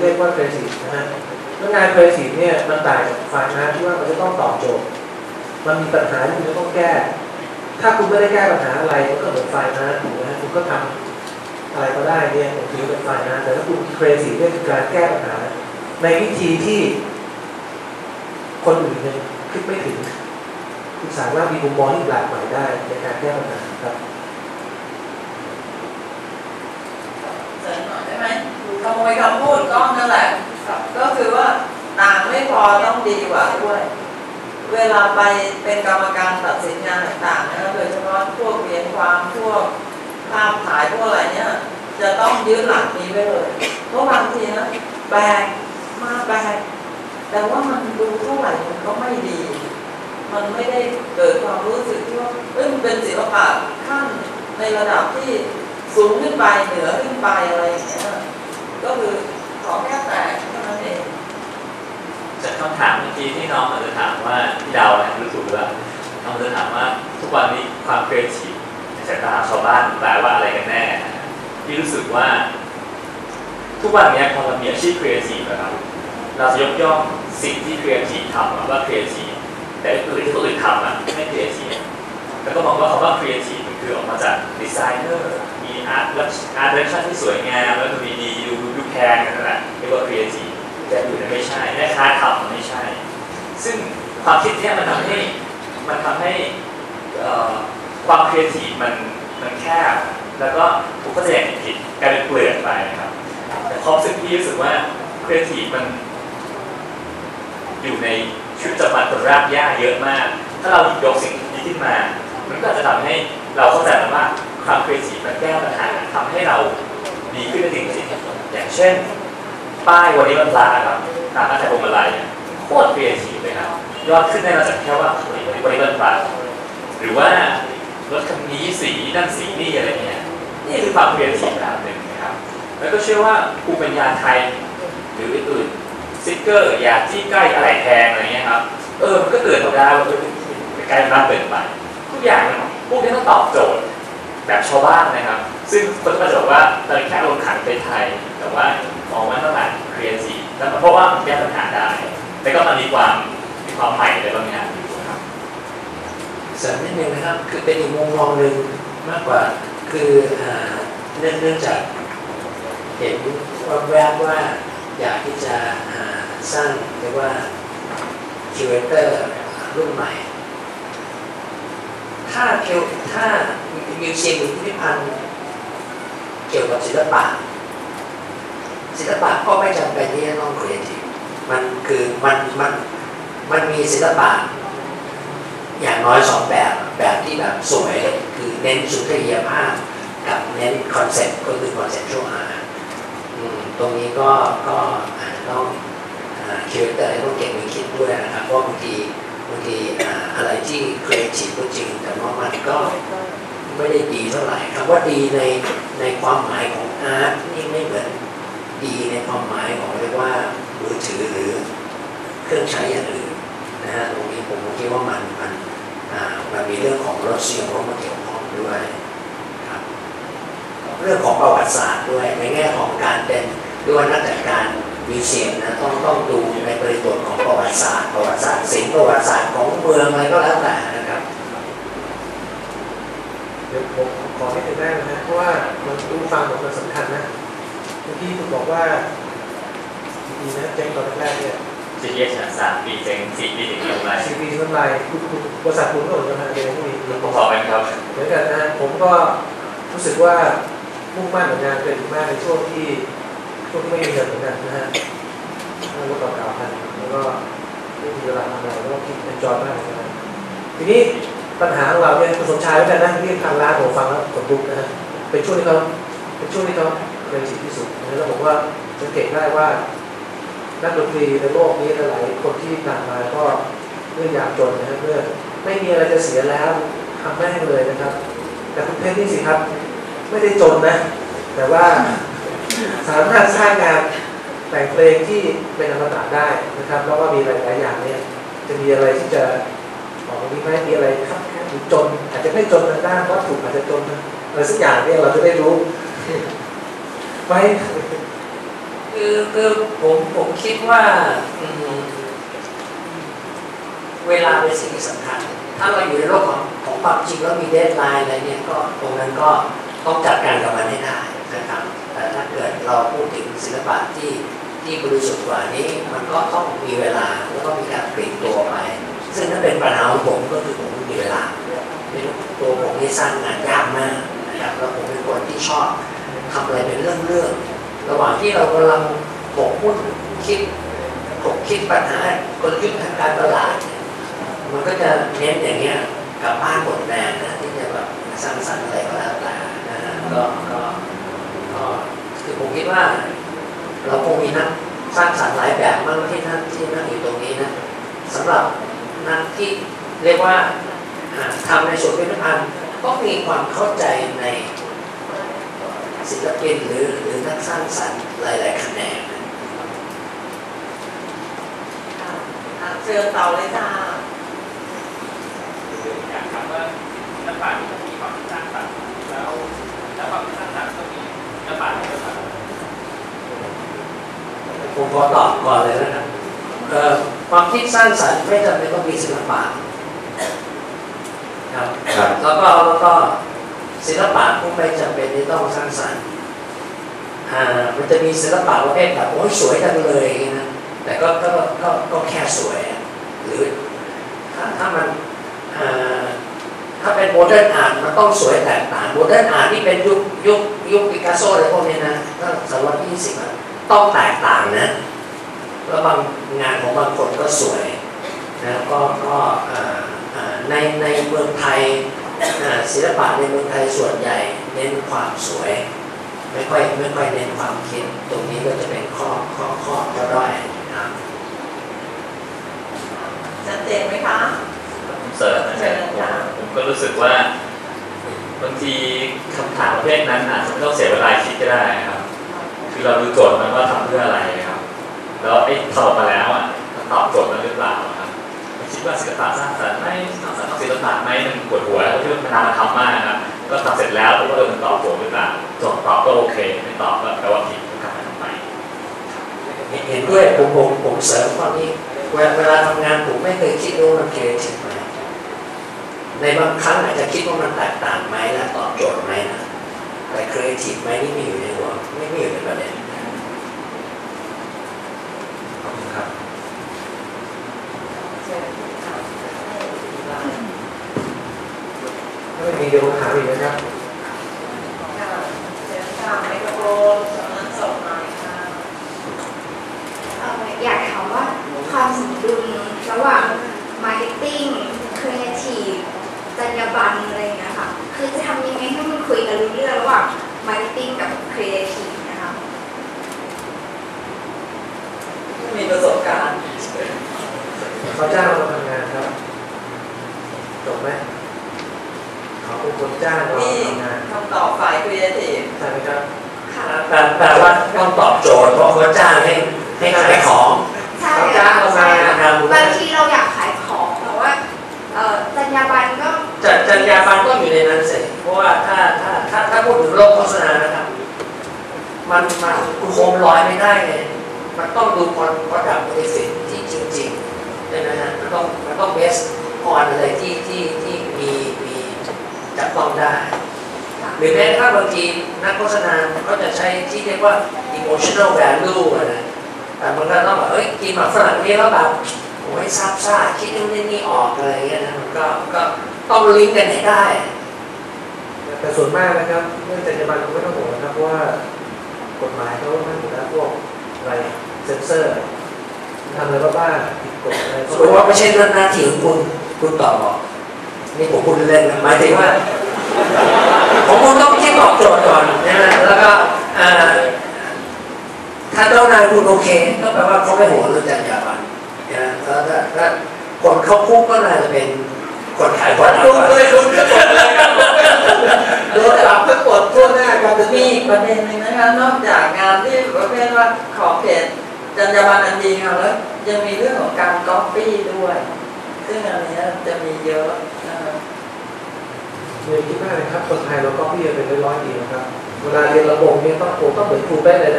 เรียกว่าครีเอทีนะฮะเรื่องงานครีเอทีเนี่ยมันต่างจากฝ่ายงานที่ว่ามันจะต้องตอบโจทย์ มันมีปัญหาที่คุณจะต้องแก้ ถ้าคุณไม่ได้แก้ปัญหาอะไรมันก็เหมือนฝ่ายงานถูกไหมฮะคุณก็ทำอะไรก็ได้เนี่ยผมถือเป็นฝ่ายงาน แต่ถ้าคุณครีเอทีเนี่ยคือการแก้ปัญหา ในวิธีที่คนอื่นเนี่ยคิดไม่ถึงคุณสามารถมีมุมมองที่หลากหลายได้ในการแก้ปัญหาครับ เสริมหน่อยได้ไหมขโม ยคำพูดกล้องนั่นแหละ ก็คือว่าต่างไม่พอต้องดีกว่าด้วย เวลาไปเป็นกรรมการตัดสินงานต่างๆนะโดยเฉพาะพวกเรียนความพวกภาพถ่ายพวกอะไรเนี่ย จะต้องยึดหลักนี้ไว้เลยเพราะบางทีนะแบกมาแบกแต่ว่ามันดูเท่าไหร่มันก็ไม่ดี มันไม่ได้เกิดความรู้สึกที่ว่าเอ้ยมันเป็นศิลปะขั้นในระดับที่สูงขึ้นไปเหนือขึ้นไปอะไรอย่างเงี้ย ก็คือขอแค่แตกเท่านั้นเองจากคำถามเมื่อกี้ที่น้องอาจจะถามว่าพี่ดาวนะรู้ถูกแล้วน้องอาจจะถามว่าทุกวันนี้ความครีเอทีฟในสายตาชาวบ้านแปลว่าอะไรกันแน่พี่รู้สึกว่า ทุกวันนี้พอเรามีอาชีพครีเอทีฟนะครับเราจะยกย่องสิ่งที่ครีเอทีฟทำว่าครีเอทีฟแต่อื่นที่คนอื่นทำอะไม่ครีเอทีฟแล้วก็มองว่าคำว่าครีเอทีฟมันคือออกมาจากดีไซเนอร์มีอาร์ตอาร์ตเรคชั่นที่สวยงามแล้วก็มีดีดู แพงนนั่นแหละเรียกว่าครีเอทีฟแต่อื่นนไม่ใช่แม่ค้าทำมันไม่ใช่ ซึ่งความคิดเนี้ยมันทำให้มันทำให้ความครีเอทีฟมันมันแคบแล้วก็ผมก็จะอย่างผิดกลายเป็นเปลือกไปนะครับแต่ความรู้สึกที่รู้สึกว่าครีเอทีฟมัน อยู่ในชีวิตประจำวันคนรากหญ้าเยอะมาก ถ้าเราหยิบยกสิ่งนี้ขึ้นมา มันก็จะทำให้เราเข้าใจว่าความครีเอทีฟมันแก้ปัญหาทำให้เราดีขึ้นได้จริงๆ อย่างเช่น ป้ายวันนี้มันพลาครับตามอาจารย์พงมาลัยเนี่ยโคตรครีเอทีเลยครับยอดขึ้นได้มาจากแค่ว่าวันนี้วันนี้มันพลาหรือว่ารถคันนี้สีนั่นสีนี่อะไรเงี้ยนี่คือความครีเอทีแบบหนึ่งนะครับ แล้วก็เชื่อว่าภูมิปัญญาไทยหรืออื่นๆสติ๊กเกอร์ยาที่ใกล้อะไรแพงอะไรเงี้ยครับเออมันก็เกิดมาได้ว่าเออกลายเป็นบ้านเปิดไปทุกอย่างพวกนี้ต้องตอบโจทย์แบบชาวบ้านนะครับ ซึ่งคนก็จะบอกว่าตอนแค่ลงขันไปไทย ได้แต่ก็มันมีความมีความใหม่ในบางอย่างอยู่ครับเสริมนิดนึงนะครับ คือเป็นอีกมุมมองหนึ่งมากกว่า คืออ่าเนื่องเนื่องจากเห็นว่าแวบว่าอยากที่จะสร้างเรียกว่าคิวเรเตอร์รุ่นใหม่ ถ้าเกี่ยวถ้ามิวเซียมหรือพิพิธภัณฑ์เกี่ยวกับศิลปะศิลปะก็ไม่จำเป็นที่จะต้องครีเอที มันคือมันมันมันมีศิลปะอย่างน้อยสองแบบแบบที่แบบสวยคือเน้นสุนทรียภาพกับเน้นคอนเซ็ปต์ก็คือคอนเซ็ปต์ชวอาร์ตรงนี้ก็ก็อาจจะต้องคิวเตอร์ต้องเก่งมือคิดด้วยนะครับเพราะบางทีบางทีอะไรที่เครีเอทีฟก็จริง แต่ว่ามันก็ไม่ได้ดีเท่าไหร่คำว่าดีในในความหมายของอาร์ตนี่ไม่เหมือนดีในความหมายของเรียกว่า มือถือหรือเครื่องใช้อย่างอื่นนะฮะตรงนี้ผมคิดว่ามันมันมันมีเรื่องของรสนิยมเข้ามาเกี่ยวข้องด้วยครับเรื่องของประวัติศาสตร์ด้วยในแง่ของการเป็นด้วยนักจัดการมิวเซียมนะต้องต้องดูในบริบทของประวัติศาสตร์ประวัติศาสตร์ศิลป์ประวัติศาสตร์ของเมืองอะไรก็แล้วแต่นะครับเดี๋ยวผมขอให้ถึงได้นะฮะเพราะว่ามันรู้ฟังผมมันสำคัญนะเมื่อกี้คุณบอกว่า ดีนะเจ๊งตอนแรกๆเนี่ย GTS นะสามปีเจ๊งสี่ปีถึงกำไรซีพีทำลายคุณคุณบริษัทคุณก็เหมือนกันนะเดี๋ยวพวกนี้พอๆกันครับเหมือนกันนะผมก็รู้สึกว่ามุ่งมั่นกับงานเป็นมากในช่วงที่ช่วงที่ไม่มีเงินเหมือนกันนะฮะแล้วก็เก่าๆพันแล้วก็ไม่มีเวลาทำอะไรแล้วก็คิดเป็นจอยมากเหมือนกันนะทีนี้ปัญหาของเราเนี่ยคุณสมชายเหมือนกันนะที่ทางร้านผมฟังแล้วขนลุกนะฮะเป็นช่วงที่เขาเป็นช่วงที่เขาเรียนสิที่สุดนะแล้วผมว่าสังเกตได้ว่า นักดนตรีในโลกนี้หลายคนที่ผ่านมาก็เรื่องยากจนนะครับเรื่องไม่มีอะไรจะเสียแล้วทำแม่งเลยนะครับ แต่คุณเพชรนี่สิครับ ไม่ได้จนนะ แต่ว่าสามารถสร้างงานแต่งเพลงที่เป็นอมตะได้นะครับแล้วก็มีหลายๆอย่างเนี่ย จะมีอะไรที่จะบอกว่ามีไหมมีอะไรครับแค่จน อาจจะไม่จนทางด้านวัตถุอาจจะจนอะไรสักอย่างเนี่ยเราจะได้รู้ไว้ คือคือผมผมคิดว่าเวลาเป็นสิ่งสำคัญ ถ้าเราอยู่ในโลกของของความจริงแล้วมีเดทไลน์อะไรเนี่ยก็ตรงนั้นก็ต้องจัดการกับมันให้ได้นะครับแต่ถ้าเกิดเราพูดถึงศิลปะที่ที่บริสุทธิ์กว่านี้ มันก็ต้องมีเวลา หว่างที่เรากำลังหมกมุ่นคิดถกคิดปัญหากลยุทธ์ทางการตลาด มันก็จะเน้นอย่างเงี้ยกลับบ้านหมดแรงนะที่จะแบบสร้างสรรค์อะไรก็แล้วแต่นะก็ก็ก็คือผมคิดว่า เราคงมีนักสร้างสรรค์หลายแบบมากที่ท่านที่นั่งอยู่ตรงนี้นะสำหรับนักที่เรียกว่าอ่าทำในส่วนพิพิธภัณฑ์ก็มีความเข้าใจใน ศิลปินหรือหรือนักสร้างสรรค์หลายๆแขนงนะค่ะอะเชิญต่อเลยจ้าอยากถามว่าศิลปะที่มันมีความสร้างสรรค์แล้วแล้วความสร้างสรรค์ก็มีศิลปะที่เป็นแบบผมขอตอบก่อนเลยนะครับเอ่อความคิดสร้างสรรค์ไม่จำเป็นต้องมีศิลปะครับครับแล้วก็แล้วก็ศิลปะก็ไม่จำเป็นที่ต้องสร้างสรรค์อ่า มันจะมีศิลปะประเภทแบบโอ้ยสวยจังเลยนะแต่ก็ก็ก็ก็แค่สวย หรือถ้าถ้ามันถ้าเป็นโมเดิร์นอาร์ตมันต้องสวยแตกต่างโมเดิร์นอาร์ตที่เป็นยุคยุคยุคปิกัสโซอะไรพวกนี้นะถ้าศตวรรษที่ยี่สิบต้องแตกต่างนะแล้วบางงานของบางคนก็สวยนะก็ก็ในในเมืองไทยศิลปะในเมืองไทยส่วนใหญ่เน้นความสวย ไม่ค่อยไม่ค่อยเน้นความคิด ตรงนี้ก็จะเป็นข้อข้อข้อข้อด้อยนะครับชัดเจนไหมคะผมเสริมนะคเชิรับญค่ะผมก็รู้สึกว่าบางทีคำถามประเภทนั้นอาจจะไม่ต้องเสียเวลาคิดก็ได้ครับ คือเราดูโจทย์มันว่าทำเพื่ออะไรครับ แล้วไอ้ตอบมาแล้วอะมันตอบโจทย์นั้นหรือเปล่าครับคิดว่าศิลปะสร้างสรรค์ไหม่สร้างสรรค์ต้องศิลปะไหมมันปวดหัวแล้วที่มันนานมาทำมากครับ ก็ทำเสร็จแล้วผมว่าเออมันตอบผมหรือเปล่าโจบตอบก็โอเค ไม่ตอบก็แปลว่าผิดก็กลับมาทำใหม่เห็นด้วยผมผมผมเสริมข้อนี้เวลาทำทำงานผมไม่เคยคิดว่ามันครีเอทีฟไหมในบางครั้งอาจจะคิดว่ามันแตกต่างไหมและตอบโจทย์ไหมนะแต่ครีเอทีฟไหมนี่มีอยู่ในหัวไม่ไม่อยู่ในประเด็น ขอบคุณครับ เชิญค่ะ ถ้าไม่มีเดี๋ยวผมถามอีกนะครับค่ะเชิญค่ะไมโครโฟนสำนักสดหน่อยค่ะเอ่ออยากถามว่าความสมดุลระหว่าง Marketing Creative จรรยาบรรณอะไรอย่างเงี้ยค่ะ คือจะทำยังไงให้มันคุยกันรู้เรื่องระหว่าง Marketing กับ Creative นะคะมีประสบการณ์เขาจ้างเรามาทำงานครับจบไหม เขาเป็นคนจ้างเรานี่ทำงานคำตอบฝ่ายครีเอทีฟใช่ไหมครับค่ะแปลแปลว่าต้องตอบโจทย์เพราะเขาจ้างให้ให้ขายของใช่เขาจ้างเรามานะครับบางทีเราอยากขายของแต่ว่าเอ่อจรรยาบรรณก็จัดจรรยาบรรณก็อยู่ในนั้นเสร็จเพราะว่าถ้าถ้าถ้าถ้าพูดถึงโลกโฆษณานะครับ มันมันโคมลอยไม่ได้ไงมันต้องดูคอนคอนดับเบสิกที่จริงๆใช่ไหมฮะมันต้องมันต้องเบสออนอะไรที่ที่ที่มีมี จับต้องได้ หรือแม้กระทั่งบางทีนักโฆษณาก็จะใช้ที่เรียกว่า emotional value อะนะแต่มันก็ต้องแบบเอ้ยกินหมากฝรั่งนี่แล้วแบบโอ้ยซาบซ่าคิดนู่นนี่นี่ออกอะไรอย่างเงี้ยนะมันก็ก็ต้องลิงก์กันให้ได้ แต่ส่วนมากนะครับเรื่องจรรยาบรรณคุณไม่ต้องห่วงนะครับเพราะว่ากฎหมายเขาให้อยู่แล้วพวกอะไรเซ็นเซอร์ทำอะไรบ้าๆผิดกฎอะไรเพราะว่าไม่ใช่เรื่องหน้าที่ของคุณคุณตอบบอก นี่ผมพูดเล่นนะหมายถึงว่าผมคงต้องคิดตอบโจทย์ก่อนนะฮะแล้วก็ถ้าเจ้านายคุณโอเค ก็แปลว่าเขาไม่ห่วเรื่องจรรยาบรรณนะแล้วถ้าคนเขาคุกก็น่าจะเป็นคนขายคนลุงเลยลุงจะกดเลยครับโดนปรับก็กดทั่วหน้าครับมีอีกประเด็นหนึ่งนะคะ นอกจากงานที่ประเภทว่าขอเขตจรรยาบรรณอันดีงามแล้วยังมีเรื่องของการก๊อปปี้ด้วย ซึ่งอันเนี้ยจะมีเยอะนะคะเรียนคิดมากเลยครับคนไทยเราก็พี่เป็นร้อยๆปีนะครับ เวลาเรียนระบบเนี่ยต้องต้องเหมือนครูแป๊ะเลยนะ